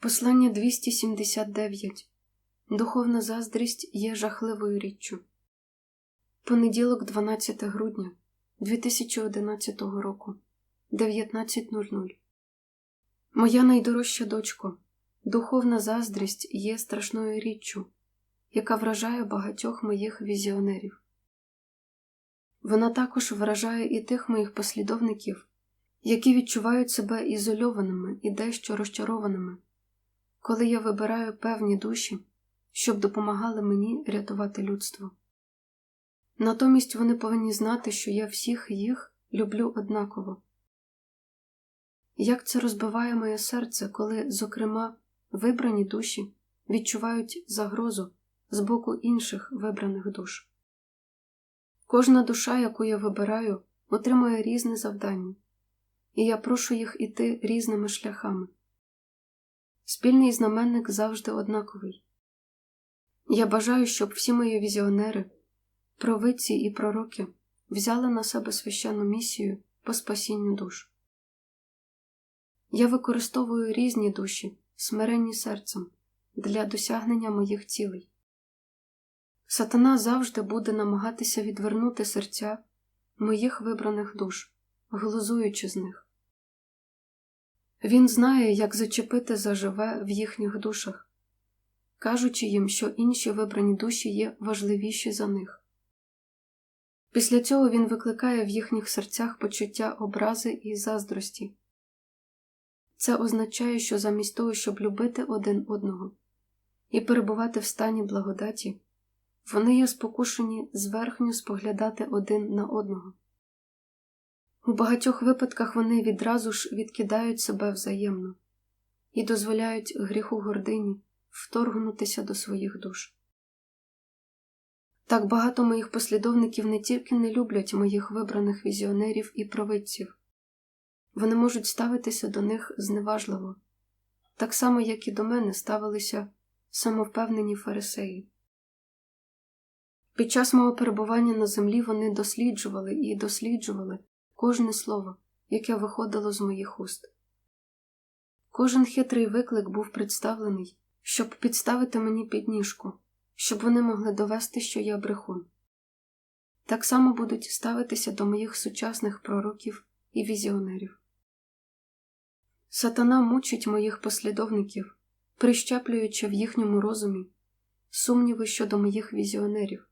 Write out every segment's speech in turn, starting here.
Послання 279. Духовна заздрість є жахливою річчю. Понеділок, 12 грудня 2011 року, 19.00. Моя найдорожча дочко, духовна заздрість є страшною річчю, яка вражає багатьох моїх візіонерів. Вона також вражає і тих моїх послідовників, які відчувають себе ізольованими і дещо розчарованими коли я вибираю певні душі, щоб допомагали мені рятувати людство. Натомість вони повинні знати, що я всіх їх люблю однаково. Як це розбиває моє серце, коли, зокрема, вибрані душі відчувають загрозу з боку інших вибраних душ. Кожна душа, яку я вибираю, отримує різне завдання, і я прошу їх іти різними шляхами. Спільний знаменник завжди однаковий. Я бажаю, щоб всі мої візіонери, провидці і пророки взяли на себе священну місію по спасінню душ. Я використовую різні душі, смиренні серцем, для досягнення моїх цілей. Сатана завжди буде намагатися відвернути серця моїх вибраних душ, глузуючи з них. Він знає, як зачепити заживе в їхніх душах, кажучи їм, що інші вибрані душі є важливіші за них. Після цього він викликає в їхніх серцях почуття образи і заздрості. Це означає, що замість того, щоб любити один одного і перебувати в стані благодаті, вони є спокушені зверхньо споглядати один на одного. У багатьох випадках вони відразу ж відкидають себе взаємно і дозволяють гріху гордині вторгнутися до своїх душ. Так багато моїх послідовників не тільки не люблять моїх вибраних візіонерів і провидців, вони можуть ставитися до них зневажливо, так само, як і до мене ставилися самовпевнені фарисеї. Під час мого перебування на землі вони досліджували і досліджували кожне слово, яке виходило з моїх уст. Кожен хитрий виклик був представлений, щоб підставити мені підніжку, щоб вони могли довести, що я брехун. Так само будуть ставитися до моїх сучасних пророків і візіонерів. Сатана мучить моїх послідовників, прищеплюючи в їхньому розумі сумніви щодо моїх візіонерів,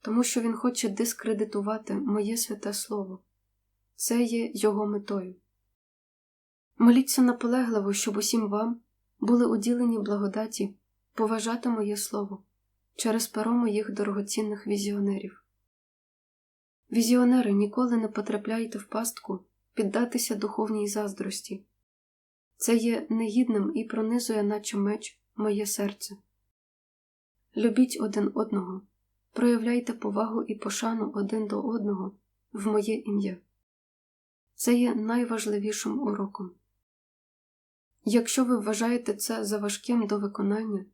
тому що він хоче дискредитувати моє святе слово. Це є його метою. Моліться наполегливо, щоб усім вам були уділені благодаті поважати моє слово через перо моїх дорогоцінних візіонерів. Візіонери ніколи не потрапляйте в пастку піддатися духовній заздрості. Це є негідним і пронизує, наче меч, моє серце. Любіть один одного, проявляйте повагу і пошану один до одного в моє ім'я. Це є найважливішим уроком. Якщо ви вважаєте це за важким до виконання,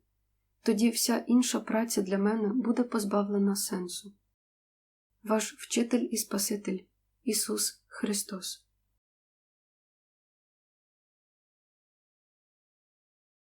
тоді вся інша праця для мене буде позбавлена сенсу. Ваш вчитель і Спаситель Ісус Христос